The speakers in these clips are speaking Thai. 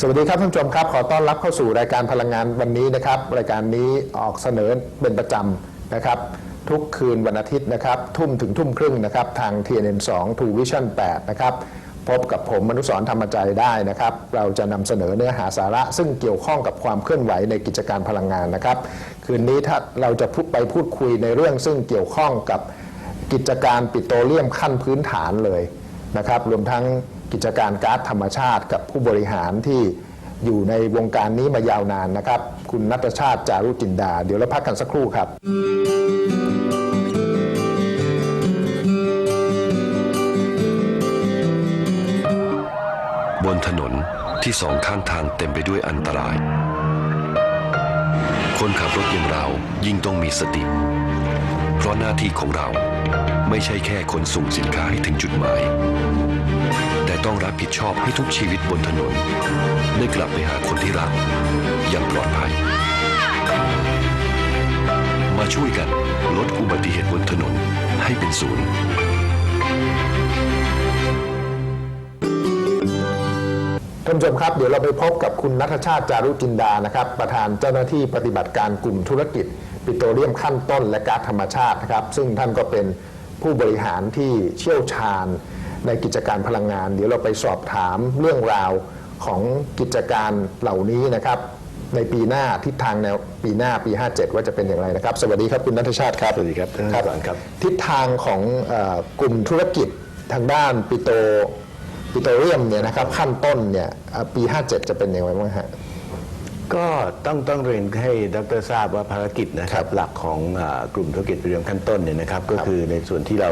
สวัสดีครับท่านผู้ชมครับ ขอต้อนรับเข้าสู่รายการพลังงานวันนี้นะครับ รายการนี้ออกเสนอเป็นประจำนะครับ ทุกคืนวันอาทิตย์นะครับ ทุ่มถึงทุ่มครึ่งนะครับ ทาง TNN2 True Vision 8 นะครับ พบกับผมมนุสรณ์ธรรมใจได้นะครับ เราจะนำเสนอเนื้อหาสาระ ซึ่งเกี่ยวข้องกับความเคลื่อนไหวในกิจการพลังงานนะครับ คืนนี้ถ้าเราจะพูดไปพูดคุยในเรื่อง ซึ่งเกี่ยวข้องกับกิจการปิโตรเลียมขั้นพื้นฐานเลยนะครับ รวมทั้ง กิจการก๊าซธรรมชาติกับผู้บริหารที่อยู่ในวงการนี้มายาวนานนะครับ คุณนัทชาติจารุจินดา เดี๋ยวเราพักกันสักครู่ครับบนถนนที่สองข้างทางเต็มไปด้วยอันตราย คนขับรถอย่างเรายิ่งต้องมีสติ เพราะหน้าที่ของเราไม่ใช่แค่ขนส่งสินค้าให้ถึงจุดหมาย ต้องรับผิดชอบให้ทุกชีวิตบนถนน ได้กลับไปหาคนที่รักอย่างปลอดภัย มาช่วยกันลดอุบัติเหตุบนถนนให้เป็นศูนย์ท่านผู้ชมครับเดี๋ยวเราไปพบกับคุณนัทชาติจารุจินดานะครับ ประธานเจ้าหน้าที่ปฏิบัติการกลุ่มธุรกิจ ปิโตรเลียมขั้นต้นและก๊าซธรรมชาตินะครับ ซึ่งท่านก็เป็นผู้บริหารที่เชี่ยวชาญ ในกิจการพลังงาน เดี๋ยวเราไปสอบถามเรื่องราวของกิจการเหล่านี้นะครับในปีหน้าทิศทางแนวปีหน้าปี 57 ว่าจะเป็นอย่างไรนะครับ สวัสดีครับคุณนัทชาติครับสวัสดีครับท่านผู้การครับ ทิศทางของเออกลุ่มธุรกิจทางด้านปิโตรปิโตรเลียมเนี่ยนะครับขั้นต้นเนี่ยเอ่อปี 57 จะเป็นยังไงบ้างฮะ ก็ต้องต้องเรียนให้ดรทราบว่าภารกิจนะคครัรับบหลักของอากลุ่มธุรกิจเรียมขั้นต้นเนี่ยนะครับ ก็คือในส่วนที่เรา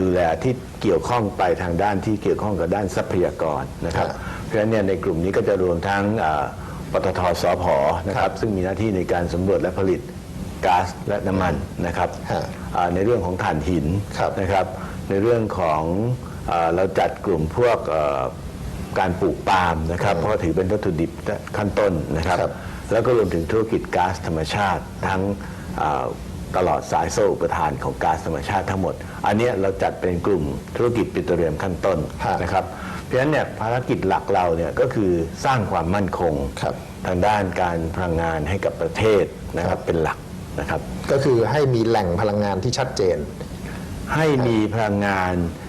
ดูแลที่เกี่ยวข้องไปทางด้านที่เกี่ยวข้องกับด้านทรัพยากรนะครับครับเพราะฉะนั้นเนี่ยในกลุ่มนี้ก็จะรวมทั้งอ่าปตทสพนะครับ ซึ่งมีหน้าที่ในการสำรวจและผลิตก๊าซและน้ำมันนะครับฮะอ่าในเรื่องของถ่านหินครับนะครับ ในเรื่องของอาเราจัดกลุ่มพวกเอ่อ การปลูกปาล์มนะครับเพราะว่าถือเป็นวัตถุดิบขั้นต้นนะครับครับ แล้วก็รวมถึงธุรกิจก๊าซธรรมชาติทั้งอ่าตลอดสายโซ่อุปทานของก๊าซธรรมชาติทั้งหมด อันเนี้ยเราจัดเป็นกลุ่มธุรกิจปิโตรเลียมขั้นต้นฮะนะครับ เพราะฉะนั้นเนี่ยภารกิจหลักเราเนี่ยก็คือสร้างความมั่นคงครับทางด้านการพลังงานให้กับประเทศนะครับเป็นหลักนะครับ ก็คือให้มีแหล่งพลังงานที่ชัดเจน ให้มีพลังงานเ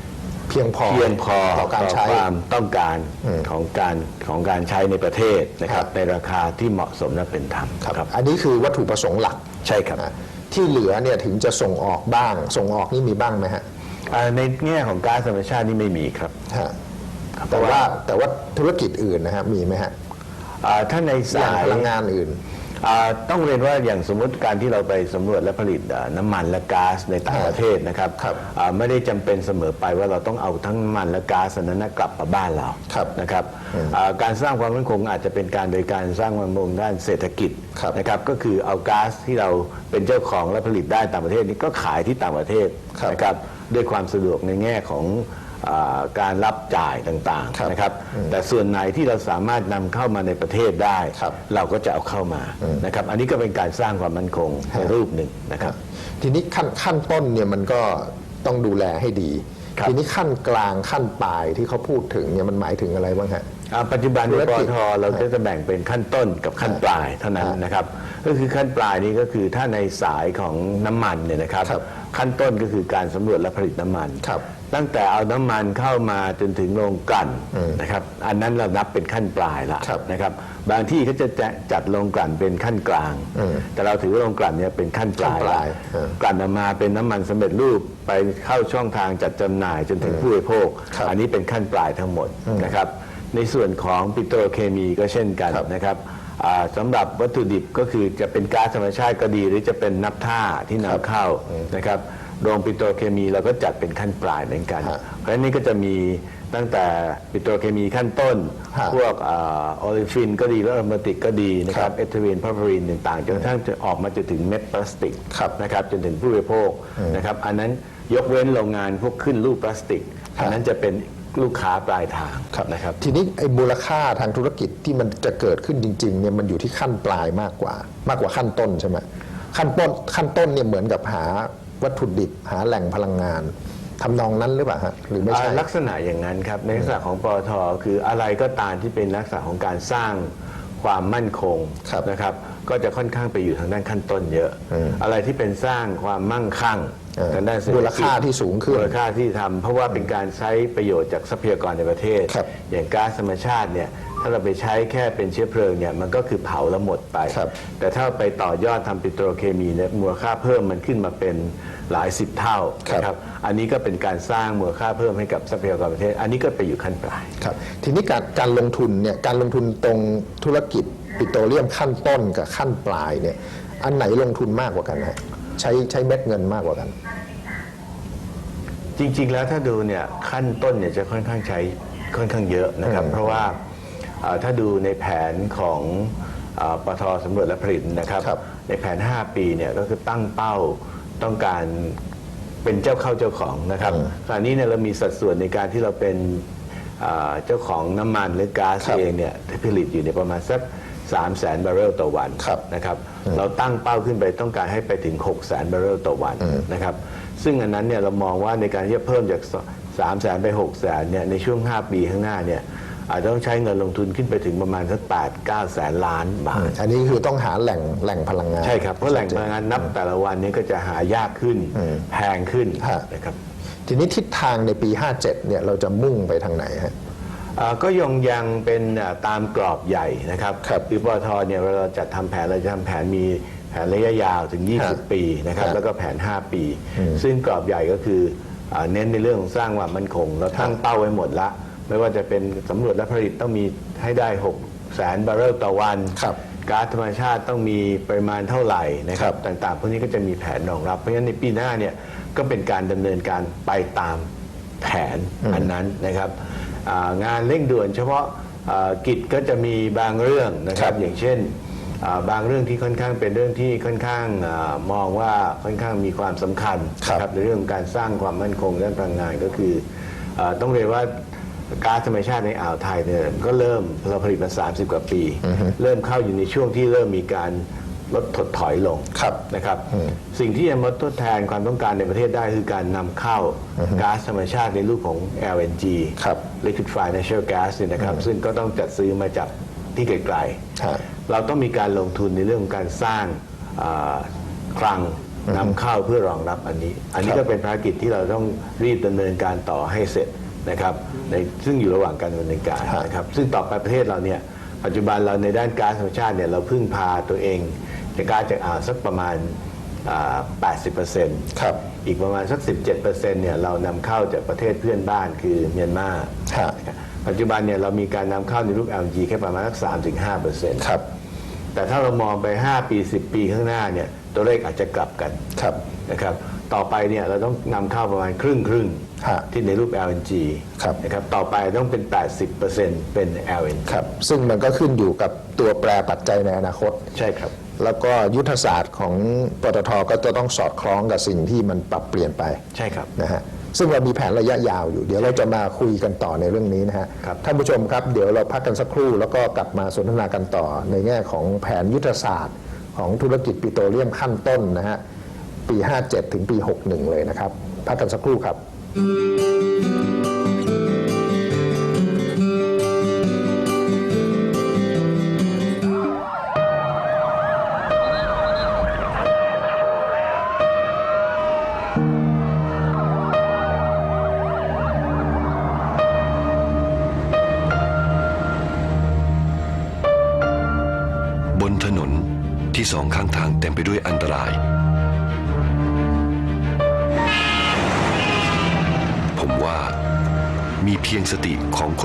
พียงพอเพียงพอต่อการใช้ความต้องการอืมของการของการใช้ในประเทศนะคครัรับบในราคาที่เหมาะสมและเป็นธรรมครับอันนี้คือวัตถุประสงค์หลักใช่ครับอะที่เหลือเนี่ยถึงจะส่งออกบ้าง ส่งออกนี่มีบ้างไหมฮะอ่าในแง่ของก๊าซธรรมชาตินี่ไม่มีครับฮะแต่ว่าแต่ว่าธุรกิจอื่นนะฮะมีไหมฮะอ่าถ้าในแหล่งสายพลังงานอื่นอ่า ต้องเรียนว่าอย่างสมมติการที่เราไปสำรวจและผลิตอ่าน้ำมันและก๊าซในต่างประเทศนะครับครับอ่าไม่ได้จำเป็นเสมอไปว่าเราต้องเอาทั้งน้ำมันและก๊าซอันนั้นนะกลับมาบ้านเราครับนะครับอ่าการสร้างความมั่นคงอาจจะเป็นการโดยการสร้างความมั่นคงด้านเศรษฐกิจครับนะครับก็คือเอาก๊าซที่เราเป็นเจ้าของและผลิตได้ต่างประเทศนี้ก็ขายที่ต่างประเทศครับนะครับด้วยความสะดวกในแง่ของอา การรับจ่ายต่างครับๆนะครับ แต่ส่วนไหนที่เราสามารถนำเข้ามาในประเทศได้ครับเราก็จะเอาเข้ามานะครับ อันนี้ก็เป็นการสร้างความมั่นคงในรูปหนึ่งนะครับ ทีนี้ขั้นขั้นต้นเนี่ยมันก็ต้องดูแลให้ดีครับทีนี้ขั้นกลางขั้นปลายที่เขาพูดถึงเนี่ยมันหมายถึงอะไรบ้างฮะอ่าปัจจุบันธุในรปกิอจทเราก็จะแบ่งเป็นขั้นต้นกับขั้นปลายเท่านั้นครับนะครับก็คือขั้นปลายนี้ก็คือถ้าในสายของน้ำมันเนี่ยนะครับครับ ขั้นต้นก็คือการสำรวจและผลิตน้ำมันครับ ตั้งแต่เอาน้ำมันเข้ามาจนถึงโรงกลั่นนะครับ อันนั้นเรานับเป็นขั้นปลายละครับนะครับ บางที่เขาจะจัดโรงกลั่นเป็นขั้นกลางแต่เราถือว่าโรงกลั่นเนี่ยเป็นขั้นปลายขั้นปลายละเออกลั่นออกมาเป็นน้ำมันสำเร็จรูปไปเข้าช่องทางจัดจำหน่ายจนถึงผู้บริโภค ครับ อันนี้เป็นขั้นปลายทั้งหมดนะครับ ในส่วนของปิโตรเคมีก็เช่นกันครับ นะครับอ่าสำหรับวัตถุดิบก็คือจะเป็นก๊าซธรรมชาติก็ดี หรือจะเป็นนับท่าที่นำเข้านะครับ โรงปิโตรเคมีเราก็จัดเป็นขั้นปลายเหมือนกันฮะเพราะฉะนั้นนี่ก็จะมีตั้งแต่ปิโตรเคมีขั้นต้นฮะพวกอาโอลิฟินก็ดีแล้วอโรมาติกก็ดีนะคครัรับบเอทิลีนพารารีนต่างๆจนกระทั่งจะออกมาจนถึงเม็ดพลาสติกครับนะครับจนถึงผู้บริโภคนะครับอันนั้นยกเว้นโรงงานพวกขึ้นรูปพลาสติกครับอันนั้นจะเป็นลูกค้าปลายทางนะครับ ทีนี้ไอ้มูลค่าทางธุรกิจที่มันจะเกิดขึ้นจริงๆเนี่ยมันอยู่ที่ขั้นปลายมากกว่า มากกว่าขั้นต้นใช่ไหมขั้นต้นขั้นต้นเนี่ยเหมือนกับหา วัตถุดิบหาแหล่งพลังงานททำนองนั้นหรือเปล่าฮะหรือไม่ใช่อ่าลักษณะอย่างนั้นครับ ในลักษณะของปตทคืออะไรก็ตามที่เป็นลักษณะของการสร้างความมั่นคงครับนะครับ ก็จะค่อนข้างไปอยู่ทางด้านขั้นต้นเยอะอืมอะไรที่เป็นสร้างความมั่งคั่งเออทางด้านเศรษฐกิจมูลค่าที่สูงขึ้นมูลค่าที่ทำเพราะว่าเป็นการใช้ประโยชน์จากทรัพยากรในประเทศครับอย่างก๊าซธรรมชาติเนี่ยถ้าเราไปใช้แค่เป็นเชื้อเพลิงเนี่ยมันก็คือเผาแล้วหมดไปครับแต่ถ้าไปต่อยอดทำปิโตรเคมีเนี่ยมูลค่าเพิ่มมันขึ้นมาเป็นหลายสิบเท่าครับนะครับอันนี้ก็เป็นการสร้างมูลค่าเพิ่มให้กับทรัพยากรประเทศ อันนี้ก็ไปอยู่ขั้นปลายครับทีนี้การการลงทุนเนี่ยการลงทุนตรงธุรกิจ ปิโตรเลียมขั้นต้นกับขั้นปลายเนี่ยอันไหนลงทุนมากกว่ากันฮะใช้ใช้เม็ดเงินมากกว่ากัน จริง ๆ แล้วถ้าดูเนี่ยขั้นต้นเนี่ยจะค่อนข้างใช้ค่อนข้างเยอะนะครับอืมเพราะว่าเอ่อถ้าดูในแผนของเอ่อปทสำรวจและผลิตนะครับครับในแผน 5 ปีเนี่ยก็คือตั้งเป้าต้องการเป็นเจ้าเข้าเจ้าของนะครับอืมตอนนี้เนี่ยเรามีสัดส่วนในการที่เราเป็นเอ่อเจ้าของน้ำมันหรือก๊าซครับเองเนี่ยที่ผลิตอยู่ในยประมาณสัก 3 0 0 0 0 0บาร์เรลต่อวันครับนะครับเราตั้งเป้าขึ้นไปต้องการให้ไปถึง 6 0 0 0 0 0บาร์เรลต่อวันนะครับซึ่งอันนั้นเนี่ยเรามองว่าในการที่จะเพิ่มจาก 3 0 0 0 0 0ไป 6 0 0 0 0เนี่ยในช่วง 5 ปีข้างหน้าเนี่ยอาจจะต้องใช้เงินลงทุนขึ้นไปถึงประมาณสัก8 9แสนล้านบาท อันนี้คือต้องหาแหล่งแหล่งพลังงาน ใช่ครับเพราะแหล่งพลังงานนับแต่ละวันนี้ก็จะหายากขึ้นแพงขึ้นฮะนะครับทีนี้ทิศทางในปี 57เนี่ยเราจะมุ่งไปทางไหนฮะเอ่อ ก็ยังยังเป็นเอ่อตามกรอบใหญ่นะครับครับคือปตทเนี่ยเวลาเราจัดทำแผนเราจะทำแผนมีแผนระยะยาวถึงครับ20 ปีนะครับครับแล้วก็แผน 5 ปี ซึ่งกรอบใหญ่ก็คือเอ่อเน้นในเรื่องของสร้างความมั่นคง เราตั้งเป้าไว้หมดละ ไม่ว่าจะเป็นสำรวจและผลิตต้องมีให้ได้ 6 แสนบาร์เรลต่อวันครับก๊าซธรรมชาติต้องมีปริมาณเท่าไหร่นะคครัรับบต่างๆพวกนี้ก็จะมีแผนรองรับ เพราะฉะนั้นในปีหน้าเนี่ยก็เป็นการดำเนินการไปตามแผนอันนั้นนะครับอ่า งานเร่งด่วนเฉพาะอ่ากิจก็จะมีบางเรื่องนะคครัรับบอย่างเช่นอ่าบางเรื่องที่ค่อนข้างเป็นเรื่องที่ค่อนข้างอามองว่าค่อนข้างมีความสำคัญครับนะในเรื่องของการสร้างความมั่นคงด้านพลังงานก็คืออาต้องเรียนว่าก๊าซธรรมชาติในอ่าวไทยเนี่ยก็เริ่มเราผลิตมา30 กว่าปี เริ่มเข้าอยู่ในช่วงที่เริ่มมีการ ลดถดถอยลงครับนะครับ สิ่งที่จะมาทดแทนความต้องการในประเทศได้คือการนำเข้าก๊าซธรรมชาติในรูปของ LNG ครับ Liquefied Natural Gas เนี่ยนะครับ ซึ่งก็ต้องจัดซื้อมาจากที่ไกลฮะๆเราต้องมีการลงทุนในเรื่องของการสร้างอ่าคลังนำเข้าเพื่อรองรับอันนี้ อันนี้ครับก็เป็นภารกิจที่เราต้องรีบดำเนินการต่อให้เสร็จนะครับในซึ่งอยู่ระหว่างการดำเนินการฮะนะครับซึ่งต่อไปประเทศเราเนี่ยปัจจุบันเราในด้านก๊าซธรรมชาติเนี่ยเราพึ่งพาตัวเอง จากก๊าซจากอ่าวสักประมาณอ่า80%ครับ อีกประมาณสัก 17%เนี่ยเรานำเข้าจากประเทศเพื่อนบ้านคือเมียนมาฮะปัจจุบันเนี่ยเรามีการนำเข้าในรูป LNG แค่ประมาณสัก 3-5%ครับ แต่ถ้าเรามองไป 5 ปี 10 ปีข้างหน้าเนี่ยตัวเลขอาจจะกลับกันครับ นะครับ ต่อไปเนี่ยเราต้องนำเข้าประมาณครึ่งครึ่งๆฮะที่ในรูป LNG ครับ นะครับ ต่อไปต้องเป็น 80%เป็น LNG ครับ ซึ่งมันก็ขึ้นอยู่กับตัวแปรปัจจัยในอนาคต ใช่ครับ แล้วก็ยุทธศาสตร์ของปตทก็จะต้องสอดคล้องกับสิ่งที่มันปรับเปลี่ยนไปใช่ครับนะฮะซึ่งเรามีแผนระยะยาวอยู่ เดี๋ยวเราจะมาคุยกันต่อในเรื่องนี้นะฮะครับท่านผู้ชมครับเดี๋ยวเราพักกันสักครู่ แล้วก็กลับมาสนทนากันต่อ ในแง่ของแผนยุทธศาสตร์ของธุรกิจปิโตรเลียมขั้นต้นนะฮะปี 57 ถึงปี 61 เลยนะครับ พักกันสักครู่ครับ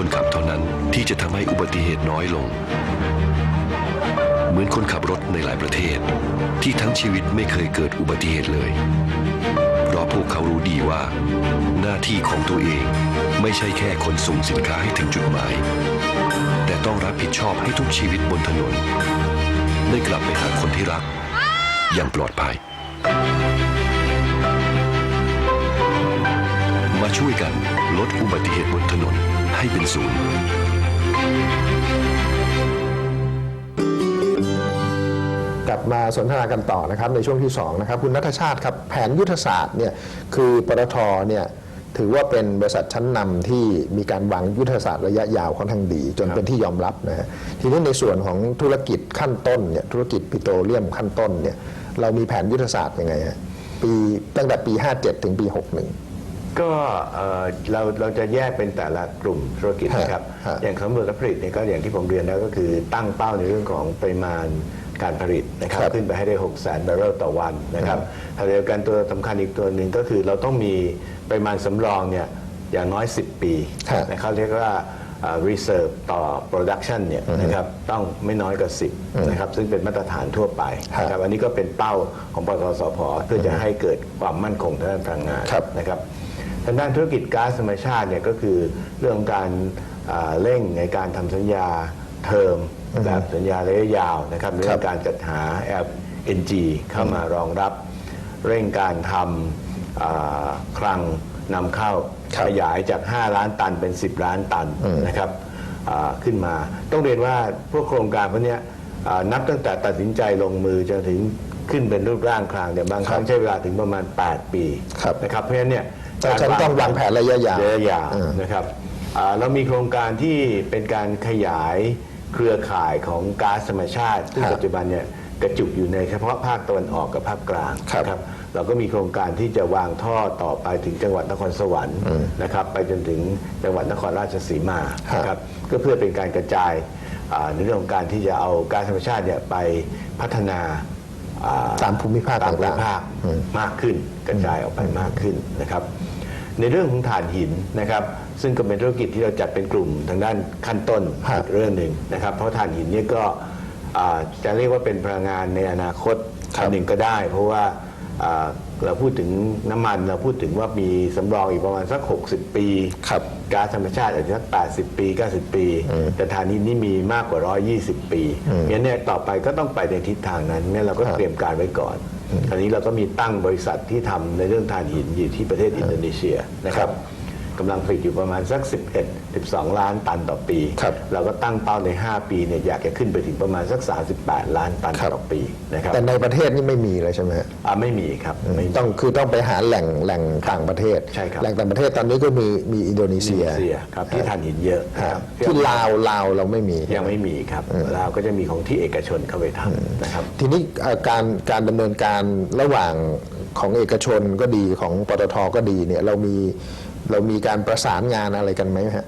คนขับเท่านั้นที่จะทำให้อุบัติเหตุน้อยลง เหมือนคนขับรถในหลายประเทศ ที่ทั้งชีวิตไม่เคยเกิดอุบัติเหตุเลย เพราะพวกเขารู้ดีว่า หน้าที่ของตัวเองไม่ใช่แค่ขนส่งสินค้าให้ถึงจุดหมาย แต่ต้องรับผิดชอบให้ทุกชีวิตบนถนน ได้กลับไปหาคนที่รัก อย่างปลอดภัยมาช่วยกันลดอุบัติเหตุบนถนน ให้เป็นศูนย์กลับมาสนทนากันต่อนะครับในช่วงที่2นะครับคุณนัทชาติครับแผนยุทธศาสตร์เนี่ยคือปตทเนี่ยถือว่าเป็นบริษัทชั้นนำที่มีการวางยุทธศาสตร์ระยะยาวค่อนข้างดี จนเป็นที่ยอมรับนะฮะทีนี้ในส่วนของธุรกิจขั้นต้นเนี่ยธุรกิจปิโตรเลียมขั้นต้นเนี่ยเรามีแผนยุทธศาสตร์ยังไงฮะปีตั้งแต่ปี 57 ถึงปี 61 ก็เอ่อเราเราจะแยกเป็นแต่ละกลุ่มธุรกิจนะครับ ฮะอย่างของบริษัทผลิตเนี่ยก็อย่างที่ผมเรียนแล้วก็คือตั้งเป้าในเรื่องของปริมาณการผลิตนะครับครับขึ้นไปให้ได้ 6 0 0 0 0 0บาร์เรลต่อวันนะครับขณะเดียวกันตัวสำคัญอีกตัวหนึ่งก็คือเราต้องมีปริมาณสำรองเนี่ยอย่างน้อย 10 ปีครับนะครับเรียกว่าเอ่อ reserve ต่อ production เนี่ยนะครับต้องไม่น้อยกว่า 10นะครับซึ่งเป็นมาตรฐานทั่วไปนะครับอันนี้ก็เป็นเป้าของปตทสพเพื่อจะให้เกิดความมั่นคงทางด้านพลังงาน ครับ นะครับ ทางด้านธุรกิจก๊าซธรรมชาติเนี่ยก็คือเรื่องของการอ่าเร่งในการทำสัญญาเทอมแบบสัญญาระยะยาวนะครับในเรื่องการจัดหา LNG เข้ามารองรับเร่งการทำอ่าคลังนำเข้าครับขยายจาก 5 ล้านตันเป็น 10 ล้านตันนะครับอ่าขึ้นมา ต้องเรียนว่าพวกโครงการพวกเนี้ยอ่านับตั้งแต่ตัดสินใจลงมือจนถึงขึ้นเป็นรูปร่างคลางเนี่ยบางครั้งใช้เวลาถึงประมาณ 8 ปีครับนะครับเพราะฉะนั้นเนี่ย แต่ฉันต้องวางแผนระยะยาวระยะยาวอืมนะครับอ่าเรามีโครงการที่เป็นการขยายเครือข่ายของก๊าซธรรมชาติซึ่งครับปัจจุบันเนี่ยกระจุกอยู่ในเฉพาะภาคตะวันออกกับภาคกลางครับนะครับเราก็มีโครงการที่จะวางท่อต่อไปถึงจังหวัดนครสวรรค์นะครับ ไปจนถึงจังหวัดนครราชสีมาครับนะครับก็เพื่อเป็นการกระจายอ่าในเรื่องของการที่จะเอาก๊าซธรรมชาติเนี่ยไปพัฒนาอ่ตามภูมิภาคตามภูมิต่างๆภาคมากขึ้น กระจายออกไปมากขึ้นนะครับ ในเรื่องของถ่านหินนะครับซึ่งก็เป็นธุรกิจที่เราจัดเป็นกลุ่มทางด้านขั้นต้นครับอีกเรื่องหนึ่งนะครับ เพราะถ่านหินเนี่ยก็อ่าจะเรียกว่าเป็นพลังงานในอนาคตครับอันหนึ่งก็ได้ เพราะว่าอ่าเราพูดถึงน้ำมันเราพูดถึงว่ามีสำรองอีกประมาณสัก 60 ปีครับ ก๊าซธรรมชาติอาจจะสัก 80 ปี 90 ปี แต่ถ่านหินนี่มีมากกว่า 120 ปีงั้นเนี่ยต่อไปก็ต้องไปในทิศทางนั้นงั้นเราก็ครับเตรียมการไว้ก่อน อันนี้เราก็มีตั้งบริษัทที่ทำในเรื่องถ่านหินอยู่ที่ประเทศอินโดนีเซียนะครับ กำลังผลิตอยู่ประมาณสัก 11 12 ล้านตันต่อปี ครับเราก็ตั้งเป้าใน 5 ปีเนี่ยอยากจะขึ้นไปถึงประมาณสัก 38 ล้านตันครับ ต่อปีนะครับแต่ในประเทศนี่ไม่มีเลยใช่ไหมฮะอ่าไม่มีครับไม่มี ต้องคือต้องไปหาแหล่งแหล่งต่างประเทศ ใช่ครับ แหล่งต่างประเทศตอนนี้ก็มีมีอินโดนีอินโดเซียนีเซียครับที่ถ่านหินเยอะนะฮะครับที่ลาวลาวเราไม่มี ยังไม่มีครับเราก็จะมีของที่เอกชนเข้าไปทำนะครับ ทีนี้เอ่อการการดำเนินการระหว่างของเอกชนก็ดีของปตทก็ดีเนี่ยเรามี เรามีการประสานงานอะไรกันไหมฮะ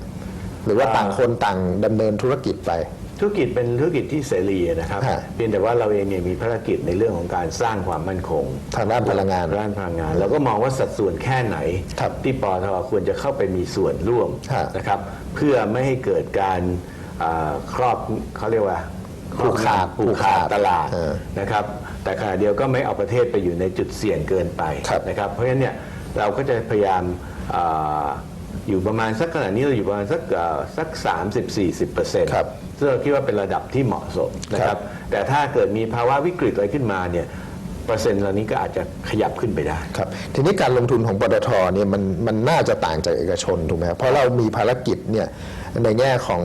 หรือว่าอ่าต่างคนต่างดำเนินธุรกิจไป ธุรกิจเป็นธุรกิจที่เสรีนะครับ ฮะเพียงแต่ว่าเราเองเนี่ยมีภารกิจในเรื่องของการสร้างความมั่นคงทางด้านพลังงานด้านพลังงานเราก็มองว่าสัดส่วนแค่ไหน ครับที่ปตทควรจะเข้าไปมีส่วนร่วมฮะนะครับ เพื่อไม่ให้เกิดการอ่าครอบเขาเรียกว่าผูกขาดผูกขาดตลาดเออนะครับ แต่ขณะเดียวก็ไม่เอาประเทศไปอยู่ในจุดเสี่ยงเกินไปครับ นะครับ เพราะฉะนั้นเนี่ยเราก็จะพยายาม อ่าอยู่ประมาณสักขณะนี้เราอยู่ประมาณสักอ่าสัก30-40%เปอร์เซ็นต์ครับซึ่งเราคิดว่าเป็นระดับที่เหมาะสมนะคครัรับบแต่ถ้าเกิดมีภาวะวิกฤตอะไรขึ้นมาเนี่ยเปอร์เซ็นต์เหล่านี้ก็อาจจะขยับขึ้นไปได้ครับทีนี้การลงทุนของปตทเนี่ยมันมันน่าจะต่างจากเอกชนถูกไหมครับเพราะเรามีภารกิจเนี่ยในแง่ของ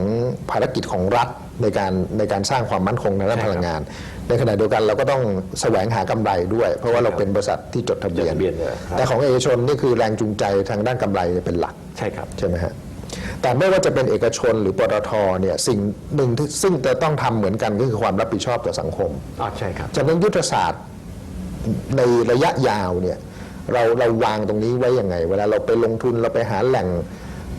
ภารกิจของรัฐในการในการสร้างความมั่นคงในด้านใช่ครับพลังงาน ในขณะเดียวกันเราก็ต้องแสวงหากำไรด้วย เพราะว่าเราเป็นบริษัทที่จดทะเบียนจดทะเบียนเลยครับแต่ของเอกชนนี่คือแรงจูงใจทางด้านกำไรเป็นหลักใช่ครับใช่ไหมฮะแต่ไม่ว่าจะเป็นเอกชนหรือปตทเนี่ยสิ่งหนึ่งที่ซึ่งจะต้องทำเหมือนกันก็คือความรับผิดชอบต่อสังคมอ๋อใช่ครับฉะนั้นยุทธศาสตร์ในระยะยาวเนี่ยเราเราวางตรงนี้ไว้ยังไง เวลาเราไปลงทุนเราไปหาแหล่ง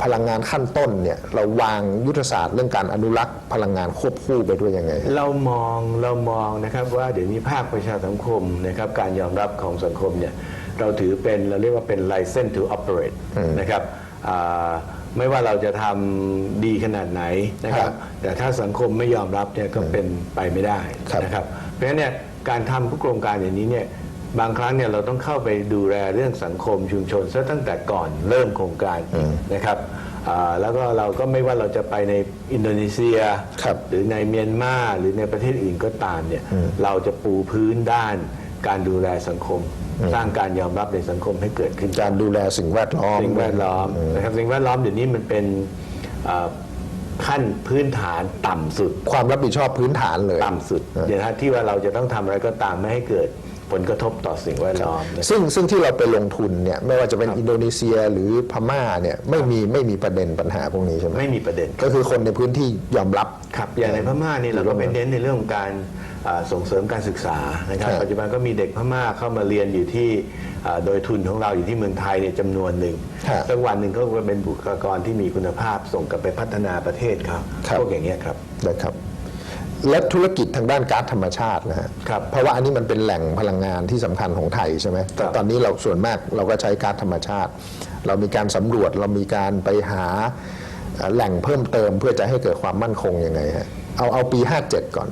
พลังงานขั้นต้นเนี่ยเราวางยุทธศาสตร์เรื่องการอนุรักษ์พลังงานควบคู่ไปด้วยยังไง เรามองเรามองนะครับว่าเดี๋ยวนี้ภาคประชาสังคมนะครับการยอมรับของสังคมเนี่ยเราถือเป็นเราเรียกว่าเป็น license to operate นะครับอ่าไม่ว่าเราจะทำดีขนาดไหนนะคครัรับบแต่ถ้าสังคมไม่ยอมรับเนี่ยก็เป็นไปไม่ได้ครับนะครับเพราะฉะนั้นเนี่ยการทำผู้โครงการอย่างนี้เนี่ย บางครั้งเนี่ยเราต้องเข้าไปดูแลเรื่องสังคมชุมชนซะตั้งแต่ก่อนเริ่มโครงการอีกนะครับอ่าแล้วก็เราก็ไม่ว่าเราจะไปในอินโดนีเซียครับหรือในเมียนมาหรือในประเทศอื่นก็ตามเนี่ยเราจะปูพื้นด้านการดูแลสังคม สร้างการยอมรับในสังคมให้เกิดขึ้นการดูแลสิ่งแวดล้อมสิ่งแวดล้อมนะครับสิ่งแวดล้อมเดี๋ยวนี้มันเป็นอ่าขั้นพื้นฐานต่ำสุด ความรับผิดชอบพื้นฐานเลย ต่ำสุดอย่างที่ว่าเราจะต้องทำอะไรก็ตามไม่ให้เกิด ผลกระทบต่อสิ่งแวดล้อมนะครับ ซึ่งซึ่งที่เราไปลงทุนเนี่ยไม่ว่าจะเป็นอินโดนีเซียหรือพม่าเนี่ยไม่มีไม่มีประเด็นปัญหาพวกนี้ใช่ไหมไม่มีประเด็น ก็คือคนในพื้นที่ยอมรับ ครับอย่างในพม่านี่เราก็ไปเน้นในเรื่องของการอ่าส่งเสริมการศึกษานะครับครับปัจจุบันก็มีเด็กพม่าเข้ามาเรียนอยู่ที่อ่าโดยทุนของเราอยู่ที่เมืองไทยเนี่ยจำนวนหนึ่งครับสักวันหนึ่งก็เป็นบุคลากรที่มีคุณภาพส่งกลับไปพัฒนาประเทศครับครับ พวกอย่างเงี้ยครับ นะครับ และธุรกิจทางด้านก๊าซธรรมชาตินะฮะครับเพราะว่าอันนี้มันเป็นแหล่งพลังงานที่สำคัญของไทยใช่ไหมแต่ครับตอนนี้เราส่วนมากเราก็ใช้ก๊าซธรรมชาติ เรามีการสำรวจเรามีการไปหาเอ่อแหล่งเพิ่มเติมเพื่อจะให้เกิดความมั่นคงยังไงฮะเอาเอาปี 57 ก่อน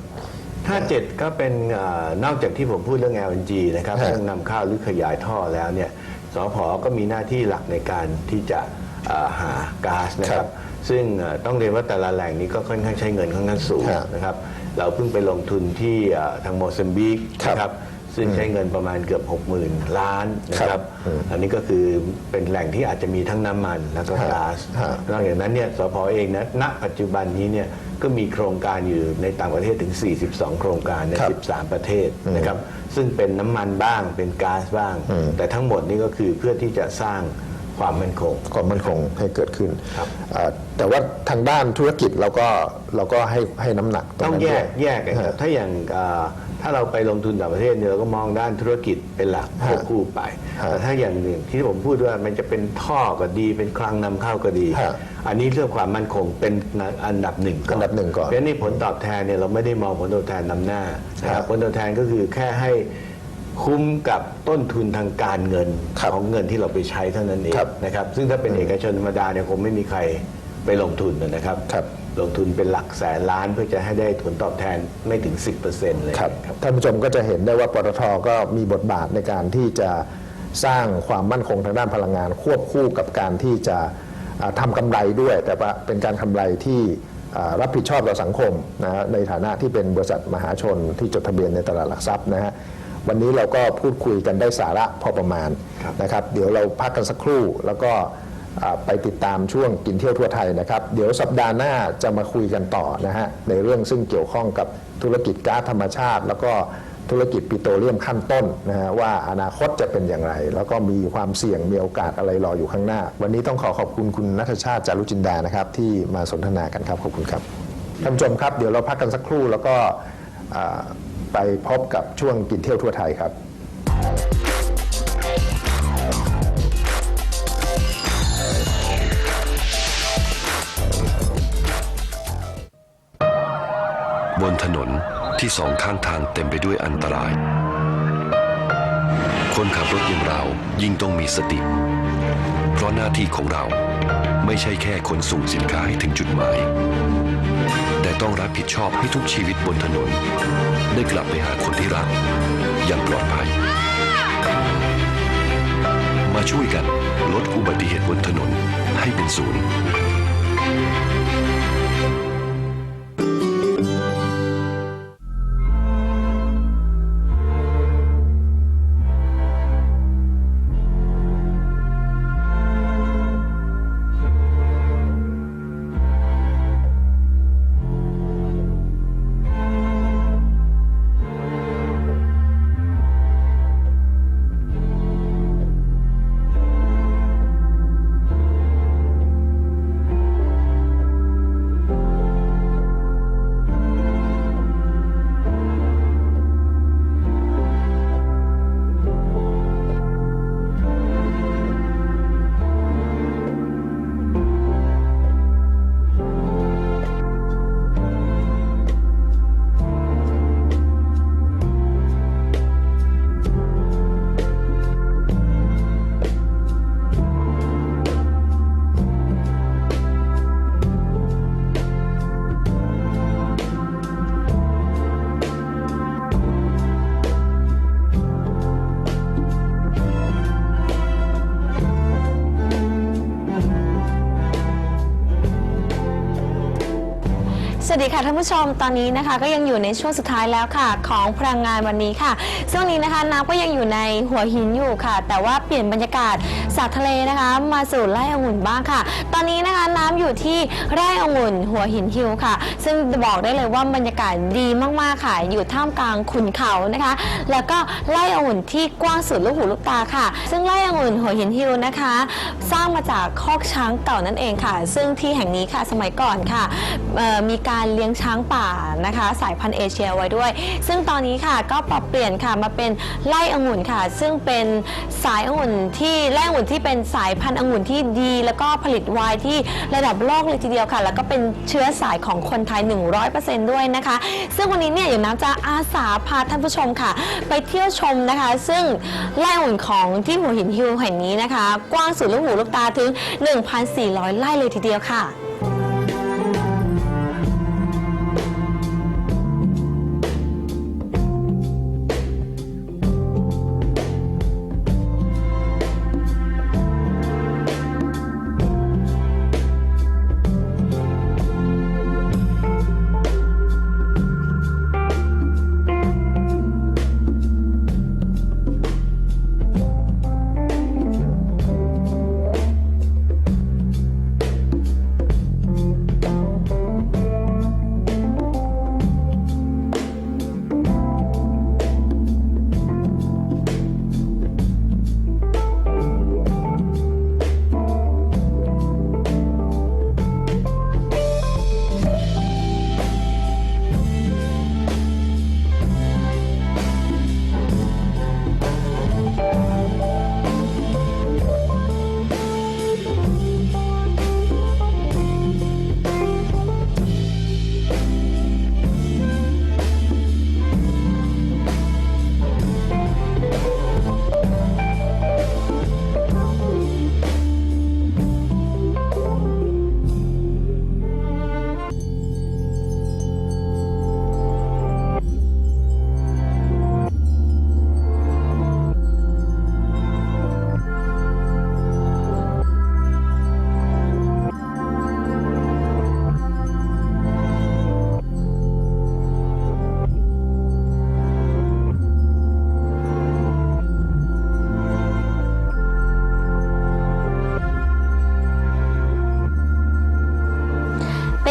57 ก็เป็นเออนอกจากที่ผมพูดเรื่อง LNG นะครับฮะเรื่องนำเข้าหรือขยายท่อแล้วเนี่ยสพก็มีหน้าที่หลักในการที่จะเอ่อหาก๊าซนะคครัรับบซึ่งเอ่อต้องเรียนว่าแต่ละแหล่งนี้ก็ค่อนข้างใช้เงินค่อนข้างสูงฮะนะครับ เราเพิ่งไปลงทุนที่เอ่อทางโมซัมบิกครับนะครับซึ่งใช้เงินประมาณเกือบ 60,000 ล้านนะคครัรับบอืมอันนี้ก็คือเป็นแหล่งที่อาจจะมีทั้งน้ำมันแล้วก็ฮะก๊าซฮะนอกจากนั้นเนี่ยสพเองนะณปัจจุบันนี้เนี่ยก็มีโครงการอยู่ในต่างประเทศถึง 42 โครงการในครับ13 ประเทศนะครับ ซึ่งเป็นน้ำมันบ้างเป็นก๊าซบ้างอืมแต่ทั้งหมดนี่ก็คือเพื่อที่จะสร้าง ความมั่นคง ความมั่นคงให้เกิดขึ้นครับเอ่อแต่ว่าทางด้านธุรกิจเราก็เราก็ให้ให้น้ำหนักรต้องนั้นแยด้วยกแยกกันครับฮะถ้าอย่างเอ่อถ้าเราไปลงทุนต่างประเทศเนี่ยเราก็มองด้านธุรกิจเป็นหลักควบคู่ไป ฮะแต่ถ้าอย่างหนึ่งที่ผมพูดว่ามันจะเป็นท่อก็ดีเป็นคลังนำเข้าก็ดี ฮะอันนี้เรื่องความมั่นคงเป็นอันดับหนึ่งก่อนอันดับหนึ่งก่อนเพราะฉะนั้นนี่ผลตอบแทนเนี่ยเราไม่ได้มองผลตอบแทนนำหน้านะครับฮะผลตอบแทนก็คือแค่ให้ คุ้มกับต้นทุนทางการเงินครับของเงินที่เราไปใช้เท่านั้นเองครับนะครับ ซึ่งถ้าเป็นเอกชนธรรมดาเนี่ยคงไม่มีใครไปลงทุนนะครับครับลงทุนเป็นหลักแสนล้านเพื่อจะให้ได้ผลตอบแทนไม่ถึง 10%เลยครับครับท่านผู้ชมก็จะเห็นได้ว่าปตทก็มีบทบาทในการที่จะสร้างความมั่นคงทางด้านพลังงาน ควบคู่กับการที่จะอ่าทำกำไรด้วย แต่ว่าเป็นการกำไรที่อ่ารับผิดชอบต่อสังคมนะฮะในฐานะที่เป็นบริษัทมหาชนที่จดทะเบียนในตลาดหลักทรัพย์นะฮะ วันนี้เราก็พูดคุยกันได้สาระพอประมาณครับนะครับ เดี๋ยวเราพักกันสักครู่แล้วก็อ่าไปติดตามช่วงกินเที่ยวทั่วไทยนะครับ เดี๋ยวสัปดาห์หน้าจะมาคุยกันต่อนะฮะในเรื่องซึ่งเกี่ยวข้องกับธุรกิจก๊าซธรรมชาติ แล้วก็ธุรกิจปิโตรเลียมขั้นต้นนะฮะว่าอนาคตจะเป็นอย่างไร แล้วก็มีความเสี่ยงมีโอกาสอะไรรออยู่ข้างหน้า วันนี้ต้องขอขอบคุณคุณนัทชาติจารุจินดานะครับ ที่มาสนทนากันครับขอบคุณครับท่านผู้ชมครับเดี๋ยวเราพักกันสักครู่แล้วก็อ่า ไปพบกับช่วงกินเที่ยวทั่วไทยครับ บนถนนที่สองข้างทางเต็มไปด้วยอันตราย คนขับรถอย่างเรายิ่งต้องมีสติ เพราะหน้าที่ของเราไม่ใช่แค่ขนส่งสินค้าให้ถึงจุดหมาย แต่ต้องรับผิดชอบให้ทุกชีวิตบนถนน ได้กลับไปหาคนที่รักอย่างปลอดภัย มาช่วยกันลดอุบัติเหตุบนถนนให้เป็นศูนย์ ค่ะท่านผู้ชมตอนนี้นะคะ ก็ยังอยู่ในช่วงสุดท้ายแล้วค่ะ ของพลังงานวันนี้ค่ะช่วงนี้นะคะน้ำก็ยังอยู่ในหัวหินอยู่ค่ะ แต่ว่าเปลี่ยนบรรยากาศจากทะเลนะคะ มาสู่ไร่องุ่นบ้างค่ะ ตอนนี้นะคะน้ำอยู่ที่ไร่องุ่น หัวหินฮิลค่ะ ซึ่งบอกได้เลยว่าบรรยากาศดีมากๆค่ะ อยู่ท่ามกลางขุนเขานะคะ แล้วก็ไร่องุ่นที่กว้างสุดลูกหูลูกตาค่ะ ซึ่งไร่องุ่นหัวหินฮิลนะคะ สร้างมาจากคอกช้างเก่านั่นเองค่ะ ซึ่งที่แห่งนี้ค่ะสมัยก่อนค่ะมีการเลี้ยงช้างป่านะคะ สายพันธุ์เอเชียไว้ด้วย ซึ่งตอนนี้ค่ะก็ปรับเปลี่ยนค่ะมาเป็นไร่องุ่นค่ะ ซึ่งเป็นสายองุ่นที่ไร่องุ่นที่เป็นสายพันธุ์องุ่นที่ดี แล้วก็ผลิตไวน์ที่ระดับโลกเลยทีเดียวค่ะ แล้วก็เป็นเชื้อสายของคนไทย 100%ด้วยนะคะ ซึ่งวันนี้เนี่ยอย่างน้ำจะอาสาพาท่านผู้ชมค่ะ ไปเที่ยวชมนะคะ ซึ่งไร่องุ่นของที่หัวหินฮิลแห่งนี้นะคะ กว้างสุดลูกหูลูกตาถึง 1,400 ไร่เลยทีเดียวค่ะ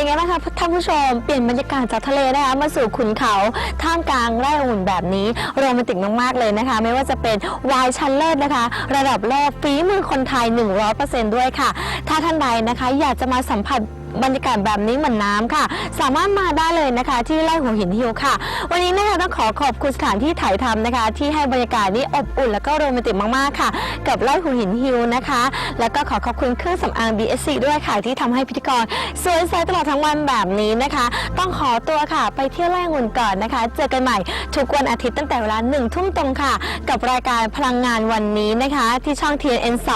ไงบ้างคะท่านผู้ชมเปลี่ยนบรรยากาศจากทะเลนะคะมาสู่ขุนเขาท่ามกลางไร่องุ่นแบบนี้โรแมนติกมากๆเลยนะคะ ไม่ว่าจะเป็นวายชั้นเลิศนะคะ ระดับโลกฝีมือคนไทย 100%ด้วยค่ะ ถ้าท่านใดนะคะ อยากจะมาสัมผัส บรรยากาศแบบนี้เหมือนน้ำค่ะ สามารถมาได้เลยนะคะ ที่ไร่หัวหินฮิลค่ะ วันนี้นะคะต้องขอขอบคุณสถานที่ถ่ายทำนะคะ ที่ให้บรรยากาศนี้อบอุ่นแล้วก็โรแมนติกมากๆค่ะ กับไร่หัวหินฮิลนะคะ แล้วก็ขอขอบคุณเครื่องสำอาง BSC ด้วยค่ะที่ทำให้พิธีกรสวยใสตลอดทั้งวันแบบนี้นะคะ ต้องขอตัวค่ะ ไปเที่ยวไร่องุ่นก่อนนะคะ เจอกันใหม่ทุกวันอาทิตย์ตั้งแต่เวลาหนึ่งทุ่มตรงค่ะ กับรายการพลังงานวันนี้นะคะ ที่ช่อง TNN2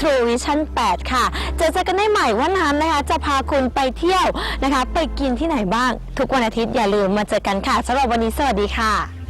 True Vision 8 ค่ะ เจอเจอกันได้ใหม่ว่าน้ำนะคะ จะพาคุณคุณไปเที่ยวนะคะ ไปกินที่ไหนบ้าง ทุกวันอาทิตย์อย่าลืมมาเจอกันค่ะสำหรับวันนี้สวัสดีค่ะ